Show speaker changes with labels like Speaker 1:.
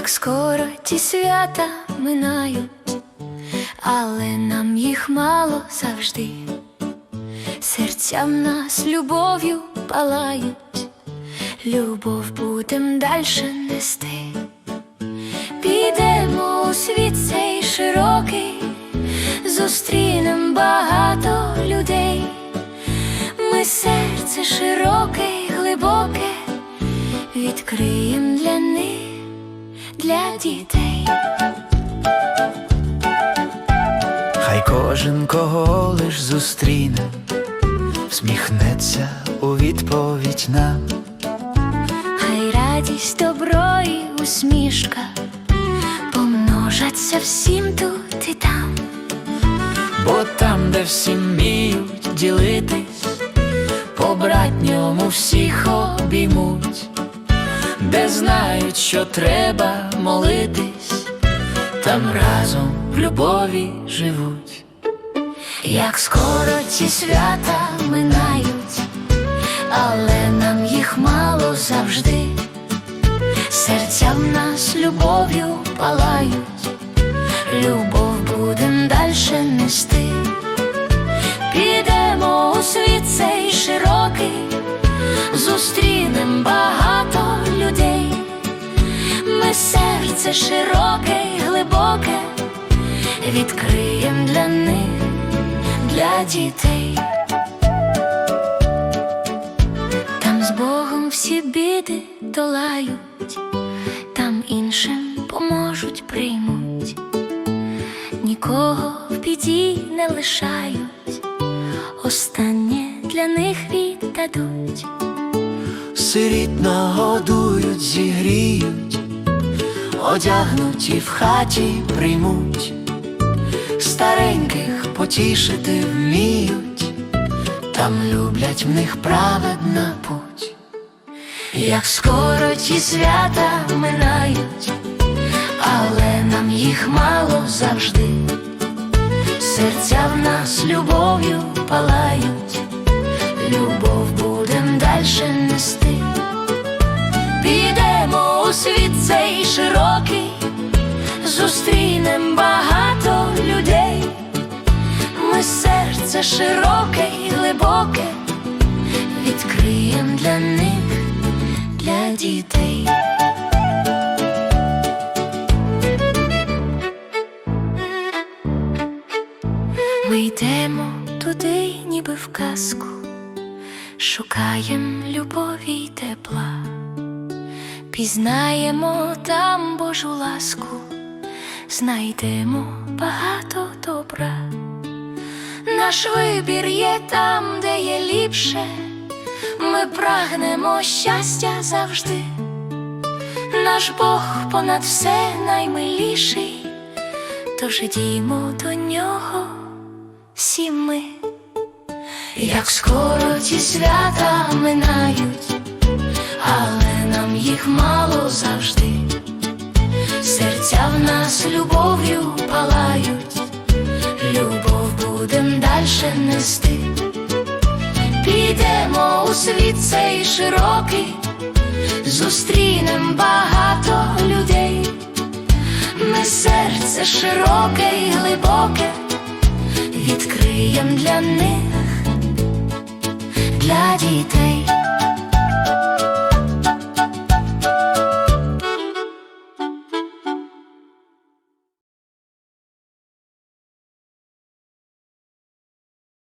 Speaker 1: Як скоро ті свята минають, але нам їх мало завжди. Серця в нас любов'ю палають, любов будем дальше нести. Підемо у світ цей широкий, зустрінем багато людей. Ми серце широке глибоке, відкриєм для них, для дітей.
Speaker 2: Хай кожен кого лиш зустріне, всміхнеться у відповідь нам.
Speaker 1: Хай радість, добро і усмішка помножаться всім тут і там.
Speaker 2: Бо там, де всі вміють ділитись, по братньому всіх обіймуть, де знають, що треба молитись, там разом в любові живуть.
Speaker 1: Як скоро ці свята минають, але нам їх мало завжди. Серця в нас любов'ю палають, любов будем дальше нести. Серце широке й глибоке, відкриєм для них, для дітей. Там з Богом всі біди долають, там іншим поможуть, приймуть, нікого в біді не лишають, останнє для них віддадуть.
Speaker 2: Сиріт нагодують, зігріють, одягнуті в хаті приймуть, стареньких потішити вміють, там люблять в них праведна путь.
Speaker 1: Як скоро ті свята минають, але нам їх мало завжди. Серця в нас любов'ю палають, любов будем дальше нести. У світ цей широкий, зустрінем багато людей. Ми серце широке й глибоке, відкриєм для них, для дітей. Ми йдемо туди, ніби в казку, шукаєм любові й тепла, пізнаємо там Божу ласку, знайдемо багато добра. Наш вибір є там, де є ліпше, ми прагнемо щастя завжди. Наш Бог понад все наймиліший, тож ідімо до нього всі ми. Як скоро ті свята минають, їх мало завжди. Серця в нас любов'ю палають, любов будем дальше нести. Підемо у світ цей широкий, зустрінем багато людей. Ми серце широке й глибоке, відкриєм для них, для дітей.